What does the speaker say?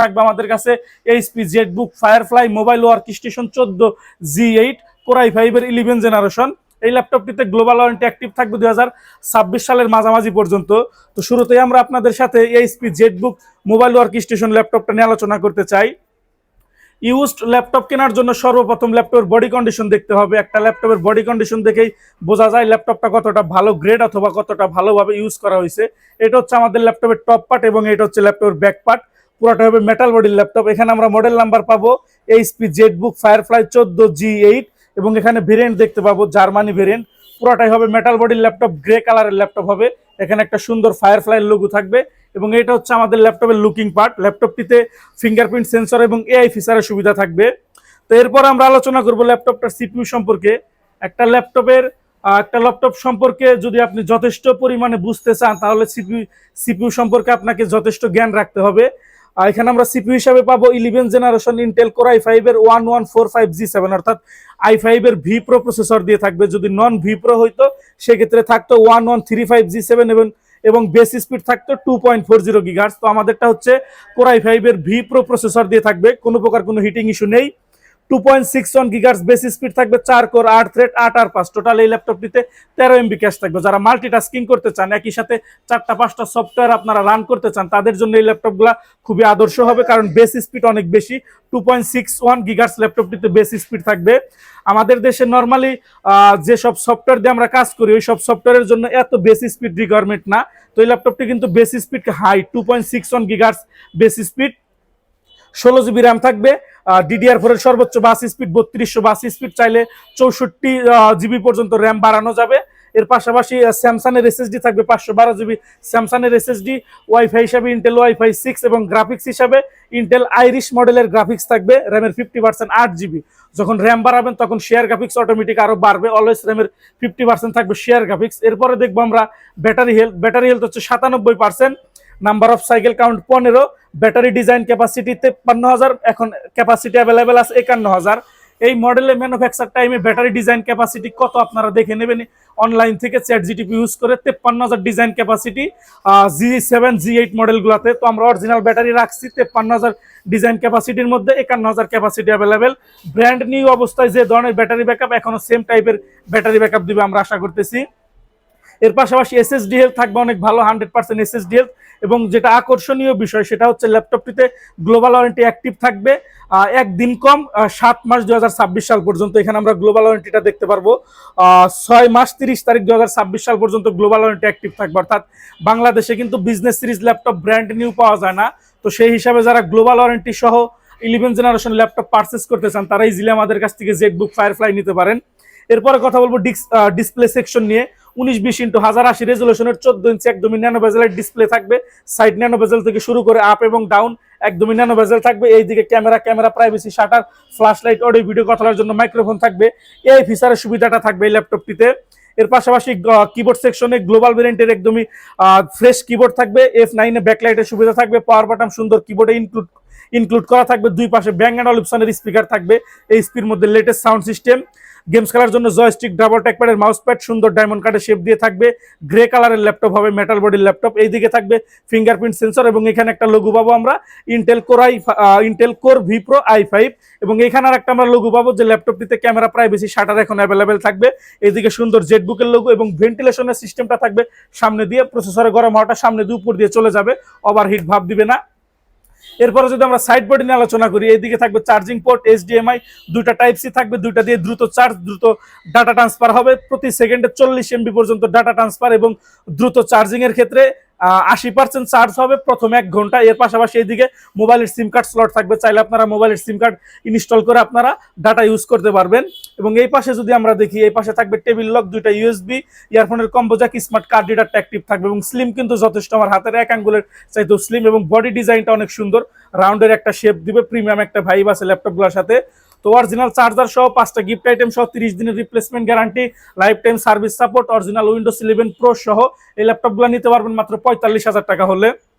থাকবে আমাদের কাছে HP ZBook Firefly mobile workstation চোদ্দ জি এইট কোরাই ফাইভের ইলেভেন জেনারেশন এই ল্যাপটপটিতে গ্লোবাল ওয়ারেন্টি অ্যাক্টিভ থাকবে দুই হাজার ছাব্বিশ সালের মাঝামাঝি পর্যন্ত। তো শুরুতেই আমরা আপনাদের সাথে HP ZBook mobile workstation ল্যাপটপটা নিয়ে আলোচনা করতে চাই। ইউজড ল্যাপটপ কেনার জন্য সর্বপ্রথম ল্যাপটপের বডি কন্ডিশন দেখতে হবে। একটা ল্যাপটপের বডি কন্ডিশন দেখেই বোঝা যায় ল্যাপটপটা কতটা ভালো গ্রেড অথবা কতটা ভালোভাবে ইউজ করা হয়েছে। এটা হচ্ছে আমাদের ল্যাপটপের টপ পার্ট এবং এটা হচ্ছে ল্যাপটপের ব্যাক পার্ট পুরোটা হবে মেটাল বডির ল্যাপটপ এখানে আমরা মডেল নাম্বার পাবো এইচপি জেটবুক ফায়ারফ্লাই চোদ্দ জি এইট এবং এখানে ভেরিয়েন্ট দেখতে পাবো জার্মানি ভেরিয়েন্ট পুরোটাই হবে মেটাল বডির ল্যাপটপ গ্রে কালারের ল্যাপটপ হবে। এখানে একটা সুন্দর ফায়ারফ্লাই লোগো থাকবে এবং এটা হচ্ছে আমাদের ল্যাপটপের লুকিং পার্ট ল্যাপটপটিতে ফিঙ্গারপ্রিন্ট সেন্সর এবং এআই ফিচারের সুবিধা থাকবে। তো এরপর আমরা আলোচনা করব ল্যাপটপটার সিপিইউ সম্পর্কে। একটা ল্যাপটপের একটা ল্যাপটপ সম্পর্কে যদি আপনি যথেষ্ট পরিমাণে বুঝতে চান, তাহলে সিপিউ সিপিউ সম্পর্কে আপনাকে যথেষ্ট জ্ঞান রাখতে হবে। আর এখানে আমরা সিপিউ হিসাবে পাবো eleven generation Intel core I ফাইভের one one four five G seven অর্থাৎ আই ফাইভের ভি প্রো প্রসেসর দিয়ে থাকবে। যদি নন ভি প্রো হইতো, সেক্ষেত্রে থাকতো one one three five G seven এবং এবং বেস স্পিড থাকতো two point four zero gigahertz তো আমাদেরটা হচ্ছে কোর কোরাই ফাইভের ভি প্রো প্রসেসর দিয়ে থাকবে। কোনো প্রকার কোনো হিটিং ইস্যু নেই। Two point six one gigahertz base speed থাকবে চার কোর আট থ্রেড আট আর পাঁচ। টোটাল এই ল্যাপটপটিতে তেরো এমবি ক্যাশ থাকবে। যারা মাল্টিটাস্কিং করতে চান, একই সাথে চারটা পাঁচটা সফটওয়্যার আপনারা রান করতে চান, তাদের জন্য এই ল্যাপটপগুলো খুবই আদর্শ হবে, কারণ বেস স্পিড অনেক বেশি। Two point six one gigahertz ল্যাপটপটিতে base speed থাকবে। আমাদের দেশে নর্মালি যেসব সফটওয়্যার দিয়ে আমরা কাজ করি, ওই সব সফটওয়্যারের জন্য এত বেস স্পিড রিকোয়ারমেন্ট না। তো এই ল্যাপটপটি কিন্তু base speed high two point six one gigahertz base speed ষোলো জিবি র্যাম থাকবে ডিডিআর ফোরের সর্বোচ্চ বাস স্পিড বত্রিশশো বাস স্পিড চাইলে চৌষট্টি জিবি পর্যন্ত র্যাম বাড়ানো যাবে। এর পাশাপাশি স্যামসাং এর এসএসডি থাকবে পাঁচশো বারো জিবি স্যামসাং এর এসএসডি ওয়াইফাই হিসাবে ইন্টেল ওয়াইফাই সিক্স এবং গ্রাফিক্স হিসাবে ইন্টেল আইরিশ মডেলের গ্রাফিক্স থাকবে র্যামের ফিফটি পার্সেন্ট আট জিবি যখন র্যাম বাড়াবেন, তখন শেয়ার গ্রাফিক্স অটোমেটিক আরও বাড়বে অলওয়েজ র্যামের ফিফটি পার্সেন্ট থাকবে শেয়ার গ্রাফিক্স এরপরে দেখব আমরা ব্যাটারি হেলথ ব্যাটারি হেলথ হচ্ছে সাতানব্বই percent number of cycle count পনেরো ব্যাটারি ডিজাইন ক্যাপাসিটি তেপ্পান্ন হাজার, এখন ক্যাপাসিটি অ্যাভেলেবেল আছে একান্ন হাজার। এই মডেলের ম্যানুফ্যাকচার টাইমে ব্যাটারি ডিজাইন ক্যাপাসিটি কত আপনারা দেখে নেবেন? অনলাইন থেকে চ্যাট জিটিপি ইউজ করে তেপ্পান্ন হাজার design capacity G seven G eight মডেলগুলোতে তো আমরা অরিজিনাল ব্যাটারি রাখছি, তেপ্পান্ন হাজার ডিজাইন ক্যাপাসিটির মধ্যে একান্ন হাজার ক্যাপাসিটি অ্যাভেলেবেল ব্র্যান্ড নিউ অবস্থায় যে ধরনের ব্যাটারি ব্যাকআপ এখনও সেম টাইপের ব্যাটারি ব্যাকআপ দিবে আমরা আশা করতেছি। এর পাশাপাশি এসএসডি হেলথ থাকবে অনেক ভালো হান্ড্রেড পার্সেন্ট এসএসডি হেলথ এবং যেটা আকর্ষণীয় বিষয় সেটা হচ্ছে ল্যাপটপটিতে গ্লোবাল ওয়ারেন্টি অ্যাক্টিভ থাকবে। একদিন কম সাত মাস দু হাজার ছাব্বিশ সাল পর্যন্ত। এখানে আমরা গ্লোবাল ওয়ারেন্টিটা দেখতে পারব। ছয় মাস তিরিশ তারিখ দু হাজার ছাব্বিশ সাল পর্যন্ত গ্লোবাল ওয়ারেন্টি অ্যাক্টিভ থাকবে। অর্থাৎ বাংলাদেশে কিন্তু business series laptop brand new পাওয়া যায় না। তো সেই হিসাবে যারা গ্লোবাল ওয়ারেন্টি সহ ইলেভেন জেনারেশন ল্যাপটপ পারচেস করতে চান, তারা ইজিলি আমাদের কাছ থেকে জেটবুক ফায়ারফ্লাই নিতে পারেন। এরপরে কথা বলব ডিসপ্লে সেকশন নিয়ে। উনিশ বিশ ইন্টু হাজার আশি রেজলিউশনের চোদ্দ ইঞ্চি একদমই ন্যানো বেজেলের ডিসপ্লে থাকবে। সাইড ন্যানো বেজেল থেকে শুরু করে আপ এবং ডাউন একদমই ন্যানো বেজেল থাকবে। এইদিকে camera camera privacy shutter flash light audio video কথার জন্য মাইক্রোফোন থাকবে। এই ফিচারের সুবিধাটা থাকবে এই ল্যাপটপটিতে এর পাশাপাশি কিবোর্ড সেকশনে গ্লোবাল ভেরিয়েন্টের একদমই ফ্রেশ কিবোর্ড থাকবে। এফ নাইনে ব্যাকলাইটের সুবিধা থাকবে। পাওয়ার বাটন সুন্দর কিবোর্ডে ইনক্লুড ইনক্লুড করা থাকবে। দুই পাশে ব্যাং অ্যান্ড অলিপসনের স্পিকার থাকবে। এই স্পির মধ্যে লেটেস্ট সাউন্ড সিস্টেম গেমস খেলার জন্য জয়স্টিক ডাবল ট্যাকপ্যাডের মাউস প্যাড সুন্দর ডায়মন্ড কার্ডের শেপ দিয়ে থাকবে। গ্রে কালারের ল্যাপটপ হবে মেটাল বডির ল্যাপটপ এইদিকে থাকবে ফিঙ্গারপ্রিন্ট সেন্সর এবং এখানে একটা লঘু পাবো আমরা Intel core I Intel core V pro I five এবং এখানে আর একটা আমরা লঘু পাবো যে ল্যাপটপটিতে ক্যামেরা প্রাইভেসি শাটার এখন অ্যাভেলেবেল থাকবে। এইদিকে সুন্দর জেটবুকের লোগো এবং ভেন্টিলেশনের সিস্টেমটা থাকবে সামনে দিয়ে। প্রসেসরে গরম হওয়াটা সামনে দিয়ে উপর দিয়ে চলে যাবে। ওভারহিট ভাব দিবে না। এরপরে যদি আমরা সাইড বোর্ড নিয়ে আলোচনা করি, এইদিকে থাকবে চার্জিং পোর্ট এইচডিএমআই দুইটা টাইপ সি থাকবে, দুইটা দিয়ে দ্রুত চার্জ দ্রুত ডাটা ট্রান্সফার হবে। প্রতি সেকেন্ডে চল্লিশ এমবি পর্যন্ত ডাটা ট্রান্সফার এবং দ্রুত চার্জিং এর ক্ষেত্রে আশি পার্সেন্ট চার্জ হবে প্রথম এক ঘণ্টা। এর পাশাপাশি এইদিকে মোবাইলের সিম কার্ড স্লট থাকবে। চাইলে আপনারা মোবাইলের সিম কার্ড ইনস্টল করে আপনারা ডাটা ইউজ করতে পারবেন। এবং এই পাশে যদি আমরা দেখি, এই পাশে থাকবে টেবিল লক দুইটা ইউএসবি ইয়ারফোনের কম্বো জ্যাক স্মার্ট কার্ড রিডারটা অ্যাক্টিভ থাকবে এবং স্লিম কিন্তু যথেষ্ট আমার হাতের এক আঙ্গুলের চাইতেও স্লিম এবং বডি ডিজাইনটা অনেক সুন্দর। রাউন্ডের একটা শেপ দিবে প্রিমিয়াম একটা ভাইব আছে ল্যাপটপগুলোর সাথে। তো অরিজিনাল চার্জার সহ পাঁচটা গিফট আইটেম সহ তিরিশ দিনের replacement guarantee lifetime service support original Windows eleven pro সহ এই ল্যাপটপগুলো নিতে পারবেন মাত্র পঁয়তাল্লিশ হাজার টাকা হলে।